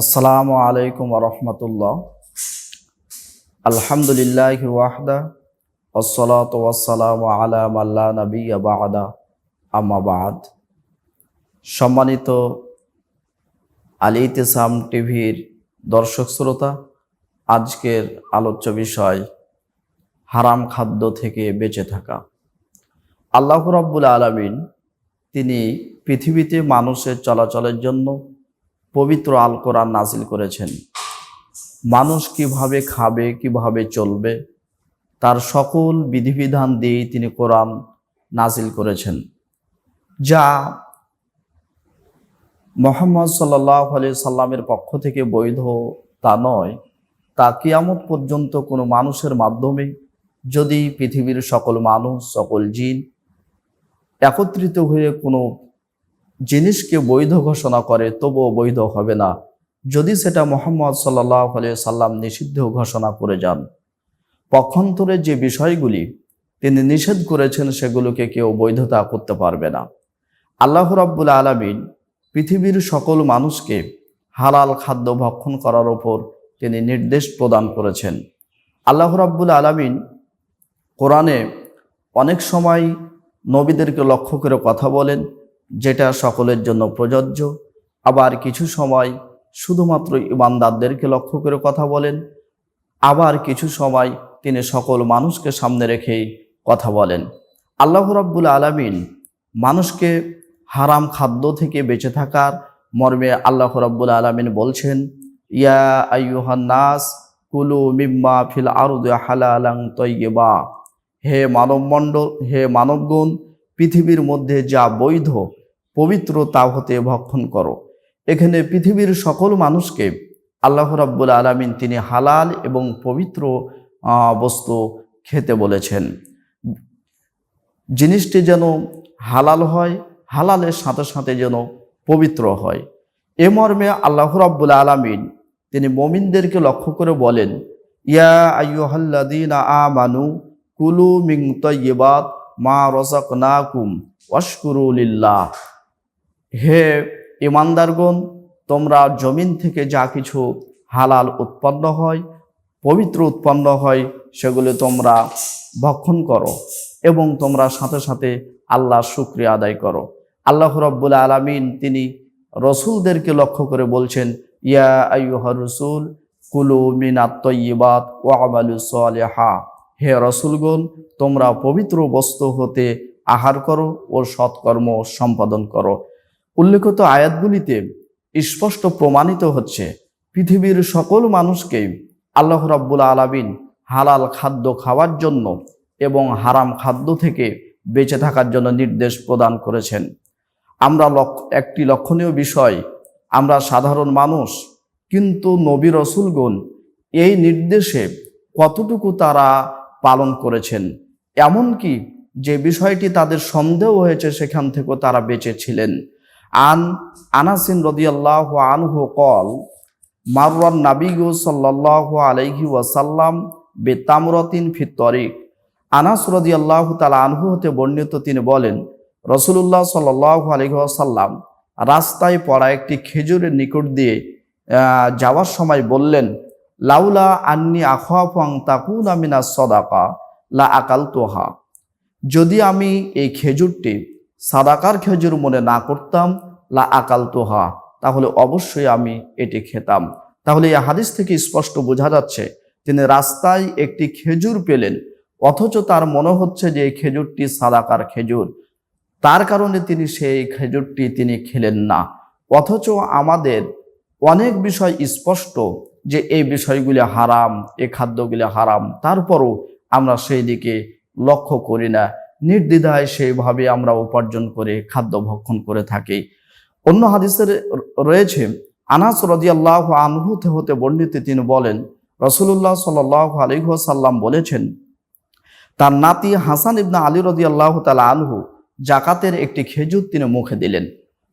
আসসালামু আলাইকুম রহমতুল্লাহ। আলহামদুলিল্লাহ ওয়াহদা ওসলাত ওয়াসালাম আলা মাল্লা নবী বাদা। আমাবাদ সম্মানিত আলী ইতেসাম টিভির দর্শক শ্রোতা, আজকের আলোচ্য বিষয় হারাম খাদ্য থেকে বেঁচে থাকা। আল্লাহ রাব্বুল আলমিন তিনি পৃথিবীতে মানুষের চলাচলের জন্য পবিত্র আল কোরআন নাজিল করেছেন। মানুষ কীভাবে খাবে, কীভাবে চলবে, তার সকল বিধিবিধান দিয়েই তিনি কোরআন নাজিল করেছেন। যা মোহাম্মদ সাল্লাহ আলি সাল্লামের পক্ষ থেকে বৈধ তা নয়, তা কিয়ামত পর্যন্ত কোনো মানুষের মাধ্যমে যদি পৃথিবীর সকল মানুষ, সকল জিন একত্রিত হয়ে কোনো জিনিসকে বৈধ ঘোষণা করে, তবুও বৈধ হবে না। যদি সেটা মোহাম্মদ সাল্লাহ সাল্লাম নিষিদ্ধ ঘোষণা করে যান। পক্ষান্তরে যে বিষয়গুলি তিনি নিষেধ করেছেন, সেগুলোকে কেউ বৈধতা করতে পারবে না। আল্লাহ রাব্বুল আলমিন পৃথিবীর সকল মানুষকে হালাল খাদ্য ভক্ষণ করার ওপর তিনি নির্দেশ প্রদান করেছেন। আল্লাহ রাব্বুল আলমিন কোরআনে অনেক সময় নবীদেরকে লক্ষ্য করে কথা বলেন যেটা সকলের জন্য প্রযোজ্য। আবার কিছু সময় শুধুমাত্র ইমানদারদেরকে লক্ষ্য করে কথা বলেন। আবার কিছু সময় তিনি সকল মানুষকে সামনে রেখেই কথা বলেন। আল্লাহ রাব্বুল আলমিন মানুষকে হারাম খাদ্য থেকে বেঁচে থাকার মর্মে আল্লাহ রাব্বুল আলমিন বলছেন, ইয়া আইয়ুহান নাস, কুলু মিম্মা ফিল আরুদ হালালাং তৈবা হে মানবমণ্ডল, হে মানবগণ, পৃথিবীর মধ্যে যা বৈধ পবিত্র তা হতে ভক্ষণ করো। এখানে পৃথিবীর সকল মানুষকে আল্লাহ রাব্বুল আলমিন তিনি হালাল এবং পবিত্র বস্তু খেতে বলেছেন। জিনিসটি যেন হালাল হয়, হালালের সাথে সাথে যেন পবিত্র হয়। এ মর্মে আল্লাহ রাব্বুল আলমিন তিনি মমিনদেরকে লক্ষ্য করে বলেন, ইয়া আইয়ুহাল্লাদিন আমানু কুলু মিং তৈবাত মা রসাক নাকুম অস্কুরুলিল্লাহ হে ইমানদারগণ, তোমরা জমিন থেকে যা কিছু হালাল উৎপন্ন হয়, পবিত্র উৎপন্ন হয়, সেগুলো তোমরা ভক্ষণ করো এবং তোমরা সাথে সাথে আল্লাহ শুক্রিয়া আদায় করো। আল্লাহ রব্বুল আলমিন তিনি রসুলদেরকে লক্ষ্য করে বলছেন, ইয়া আইয়ুহা রসুল, কুলু মিনাত তৈবাত ও আমালু সালেহা। হে রসুলগণ, তোমরা পবিত্র বস্তু হতে আহার করো ও সৎকর্ম সম্পাদন করো। উল্লেখিত আয়াতগুলিতে স্পষ্ট প্রমাণিত হচ্ছে, পৃথিবীর সকল মানুষকে আল্লাহ রাব্বুল আলামিন হালাল খাদ্য খাওয়ার জন্য এবং হারাম খাদ্য থেকে বেঁচে থাকার জন্য নির্দেশ প্রদান করেছেন। আমরা একটি লক্ষণীয় বিষয়, আমরা সাধারণ মানুষ, কিন্তু নবী রসুলগণ এই নির্দেশে কতটুকু তারা পালন করেছেন? এমনকি যে বিষয়টি তাদের সন্দেহ হয়েছে সেখান থেকেও তারা বেঁচে ছিলেন। আন আনাসিন রদিয়াল্লাহ আনহু কল মারওয়ান নাবিগু সাল্লাহ আলাইহি ওয়াসাল্লাম বেতামরতিন ফিতরিক আনাস রদিয়াল্লাহ তালা আনহু হতে বর্ণিত তিনি বলেন রসুল্লাহ সাল্লাহ আলহি ওয়াসাল্লাম রাস্তায় পড়া একটি খেজুরের নিকট দিয়ে যাওয়ার সময় বললেন, লাউলা আন্নি আখাফাং তাকুন আমিনা সদাকা, লা আকাল তোহা যদি আমি এই খেজুরটি সাদাকার খেজুর মনে না করতাম, লা আকাল তোহা তাহলে অবশ্যই আমি এটি খেতাম। তাহলে এই হাদিস থেকে স্পষ্ট বোঝা যাচ্ছে, তিনি রাস্তায় একটি খেজুর পেলেন, অথচ তার মনে হচ্ছে যে এই খেজুরটি সাদাকার খেজুর। তার কারণে তিনি সেই খেজুরটি তিনি খেলেন না। অথচ আমাদের অনেক বিষয় স্পষ্ট যে এই বিষয়গুলি হারাম, এই খাদ্যগুলি হারাম, তারপরও আমরা সেই দিকে লক্ষ্য করি না। নির্দ্বিধায় সেইভাবে আমরা উপার্জন করে, খাদ্য ভক্ষণ করে থাকি। অন্য হাদিসের রয়েছে, আনাস রদিয়াল্লাহ আনহুতে হতে বর্ণিত তিনি বলেন রসুল্লাহ সাল আলিহাসাল্লাম বলেছেন, তার নাতি হাসান ইবনা আলী রদি আল্লাহ তালা আনহু জাকাতের একটি খেজুর তিনি মুখে দিলেন।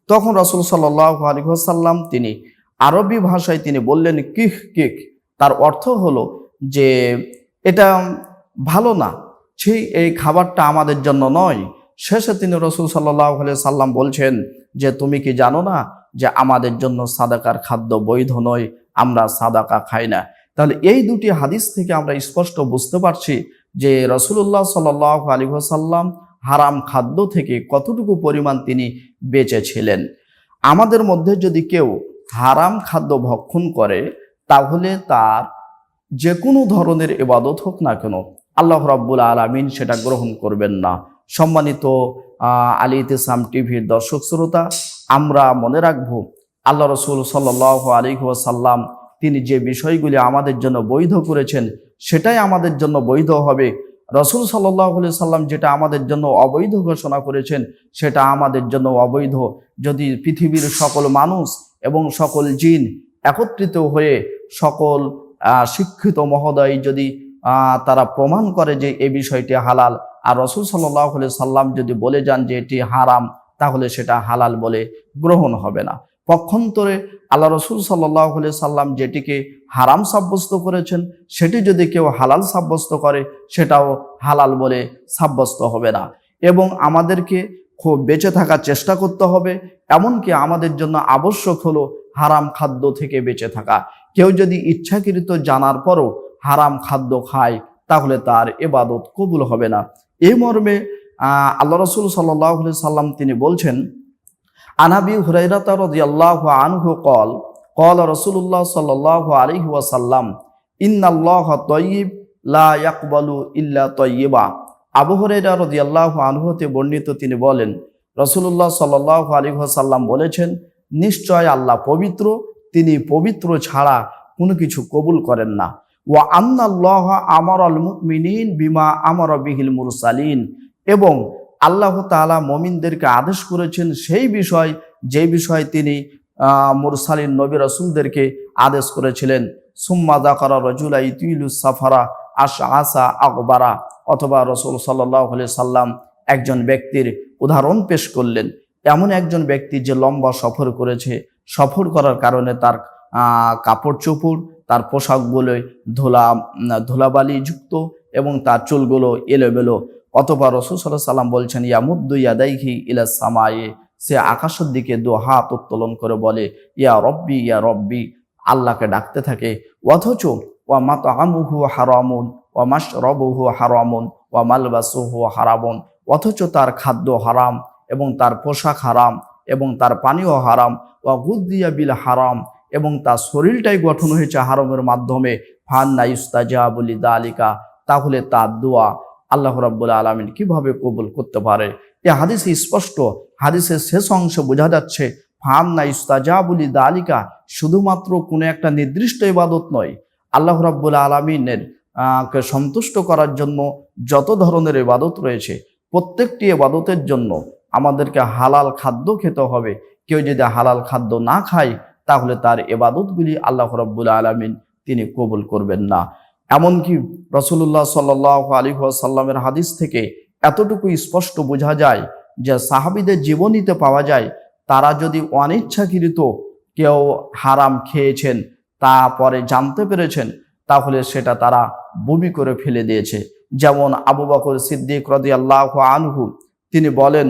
তখন রসুল সাল্লাহ আলিহাসাল্লাম তিনি আরবি ভাষায় তিনি বললেন, কিহ কিক তার অর্থ হলো যে, এটা ভালো না সেই এই খাবারটা আমাদের জন্য নয়। শেষে তিনি রসুল সাল্লাহ সাল্লাম বলছেন যে, তুমি কি জানো না যে, আমাদের জন্য সাদাকার খাদ্য বৈধ নয়, আমরা সাদাকা খাই না? তাহলে এই দুটি হাদিস থেকে আমরা স্পষ্ট বুঝতে পারছি যে রসুল্লাহ সাল আলী সাল্লাম হারাম খাদ্য থেকে কতটুকু পরিমাণ তিনি বেঁচে ছিলেন আমাদের মধ্যে যদি কেউ হারাম খাদ্য ভক্ষণ করে, তাহলে তার যে কোনো ধরনের এবাদত হোক না কেন আল্লাহ রাব্বুল আলমিন সেটা গ্রহণ করবেন না। সম্মানিত আলী ইতিসাম টিভির দর্শক শ্রোতা, আমরা মনে রাখব, আল্লাহ রসুল সাল্লাহ আলী সাল্লাম তিনি যে বিষয়গুলি আমাদের জন্য বৈধ করেছেন, সেটাই আমাদের জন্য বৈধ হবে। রসুল সাল্লাহ সাল্লাম যেটা আমাদের জন্য অবৈধ ঘোষণা করেছেন, সেটা আমাদের জন্য অবৈধ। যদি পৃথিবীর সকল মানুষ এবং সকল জিন একত্রিত হয়ে সকল শিক্ষিত মহোদয় যদি তারা প্রমাণ করে যে এই বিষয়টি হালাল। আর রসুল সাল্লাহ সাল্লাম যদি বলে যান যে এটি হারাম, তাহলে সেটা হালাল বলে গ্রহণ হবে না। পক্ষান্তরে আল্লাহ রসুল সাল্লাহ সাল্লাম যেটিকে হারাম সাব্যস্ত করেছেন, সেটি যদি কেউ হালাল সাব্যস্ত করে, সেটাও হালাল বলে সাব্যস্ত হবে না। এবং আমাদেরকে খুব বেঁচে থাকার চেষ্টা করতে হবে, এমনকি আমাদের জন্য আবশ্যক হলো হারাম খাদ্য থেকে বেঁচে থাকা। কেউ যদি ইচ্ছাকৃত জানার পরও হারাম খাদ্য খায়, তাহলে তার এবাদত কবুল হবে না। এই মর্মে আল্লাহ রসুল সাল্লাহ সাল্লাম তিনি বলছেন আনাবি হুরাইরাতা রাদিয়াল্লাহু আনহু কল কল রসুল্লাহ সাল্লাল্লাহু আলাইহি ওয়াসাল্লাম, ইন্নাল্লাহ তয়্যিব লা ইয়াকবালু ইল্লা তয়্যিবা আবু হুরাইরা রাদিয়াল্লাহু আনহুতে বর্ণিত তিনি বলেন রসুল্লাহ আলাইহি ওয়াসাল্লাম বলেছেন, নিশ্চয় আল্লাহ পবিত্র, তিনি পবিত্র ছাড়া কোনো কিছু কবুল করেন না। ওয়া আন্নাল্লাহ আমর আল মুমিনিন বিমা আমর বিহিল মুরসালিন। এবং আল্লাহ তাআলা মমিনদেরকে আদেশ করেছেন সেই বিষয়, যে বিষয় তিনি মুরসালিন নবী রসুলদেরকে আদেশ করেছিলেন। সুম্মা দাকারা রজুলা ইতুইলু সাফারা আশা আসা আকবারা। অথবা রসুল সাল্লাহ সাল্লাম একজন ব্যক্তির উদাহরণ পেশ করলেন। এমন একজন ব্যক্তি যে লম্বা সফর করেছে। সফর করার কারণে তার কাপড় চোপড় তার পোশাকগুলো ধুলা ধুলাবালি যুক্ত এবং তার চুলগুলো এলোমেলো। অথবা রসুল সাল্লাহ সাল্লাম বলছেন ইয়ামুদ্দু ইয়াদাইহি ইলা সামায়ে সে আকাশের দিকে দু হাত উত্তোলন করে বলে, ইয়া রব্বি ইয়া রব্বি আল্লাহকে ডাকতে থাকে। অথচ, ওয়া মাত আমুহু হারামুন ওয়া মাস রবহু হারামুন ওয়া মালবাসুহু হারামুন অথচ তার খাদ্য হারাম এবং তার পোশাক হারাম এবং তার পানীয় হারাম। ওয়া গুদ্দিয়া বিল হারাম এবং তার শরীরটাই গঠন হয়েছে হারমের মাধ্যমে। ফান্না বলি দালিকা তাহলে তার দোয়া আল্লাহ রাব্বুল আলমিন কীভাবে কবুল করতে পারে? এ হাদিসে স্পষ্ট, হাদিসের শেষ অংশে বোঝা যাচ্ছে, ফান্না বলি দালিকা শুধুমাত্র কোনো একটা নির্দিষ্ট ইবাদত নয়। আল্লাহ রাব্বুল আলমিনের কে সন্তুষ্ট করার জন্য যত ধরনের ইবাদত রয়েছে, প্রত্যেকটি ইবাদতের জন্য আমাদেরকে হালাল খাদ্য খেতে হবে। কেউ যদি হালাল খাদ্য না খায় তাহলে তার এবাদতগুলি আল্লাহ রাব্বুল আলমিন তিনি কবুল করবেন না। এমনকি রসুল্লাহ সাল্লাহ আলী সাল্লামের হাদিস থেকে এতটুকু স্পষ্ট বোঝা যায় যে সাহাবিদের জীবনীতে পাওয়া যায়, তারা যদি অনিচ্ছাকৃত কেউ হারাম খেয়েছেন তা পরে জানতে পেরেছেন, তাহলে সেটা তারা বমি করে ফেলে দিয়েছে। যেমন আবু বকর সিদ্দিক রদি আল্লাহ আনহু, তিনি বলেন,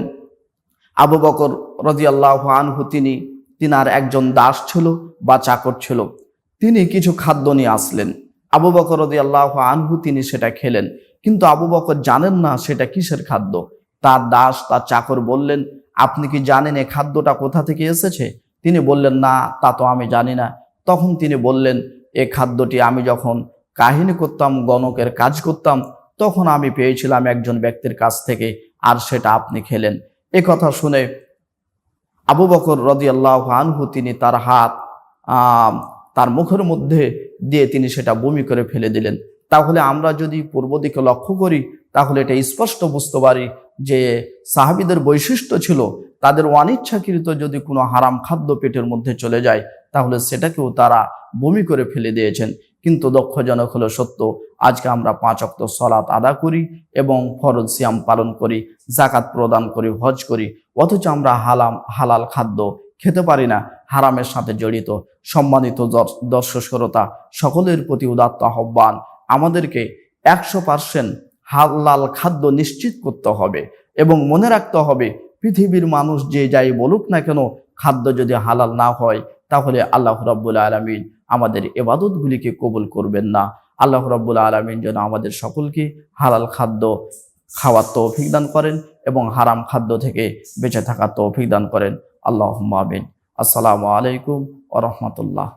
আবু বকর রদি আল্লাহ আনহু তিনি তিনার একজন দাস ছিল বা চাকর ছিল। তিনি কিছু খাদ্য নিয়ে আসলেন। আবু বকর রদি আল্লাহ আনহু তিনি সেটা খেলেন। কিন্তু আবু বকর জানেন না সেটা কিসের খাদ্য। তার দাস, তার চাকর বললেন, আপনি কি জানেন এই খাদ্যটা কোথা থেকে এসেছে? তিনি বললেন, না, তা তো আমি জানি না। তখন তিনি বললেন, এ খাদ্যটি আমি যখন কাহিনী করতাম, গণকের কাজ করতাম, তখন আমি পেয়েছিলাম একজন ব্যক্তির কাছ থেকে, আর সেটা আপনি খেলেন। এ কথা শুনে আবু বকর রদি আল্লাহ আনহু, তিনি তার হাত তার মুখের মধ্যে দিয়ে তিনি সেটা বমি করে ফেলে দিলেন। তাহলে আমরা যদি পূর্ব দিকে লক্ষ্য করি, তাহলে এটা স্পষ্ট বুঝতে পারি যে সাহাবিদের বৈশিষ্ট্য ছিল, তাদের অনিচ্ছাকৃত যদি কোনো হারাম খাদ্য পেটের মধ্যে চলে যায়, তাহলে সেটাকেও তারা বমি করে ফেলে দিয়েছেন। কিন্তু দুঃখজনক হলো সত্য, আজকে আমরা পাঁচ অক্ত সলাৎ আদা করি এবং ফরজ সিয়াম পালন করি জাকাত প্রদান করি, হজ করি, অথচ আমরা হালাম, হালাল খাদ্য খেতে পারি না, হারামের সাথে জড়িত, সম্মানিত দর্শ- দর্শক শ্রোতা সকলের প্রতি উদাত্ত আহ্বান, আমাদেরকে একশো পার্সেন্ট হালাল খাদ্য নিশ্চিত করতে হবে এবং মনে রাখতে হবে, পৃথিবীর মানুষ যে যাই বলুক না কেন, খাদ্য যদি হালাল না হয়, তাহলে আল্লাহ রব্বুল আলমিন আমাদের এবাদতগুলিকে কবুল করবেন না। আল্লাহ রব্বুল আলমিন যেন আমাদের সকলকে হালাল খাদ্য খাওয়ার তৌফিক দান করেন এবং হারাম খাদ্য থেকে বেঁচে থাকার তৌফিক দান করেন। আল্লাহ আসসালামু আলাইকুম ও রহমতুল্লাহ।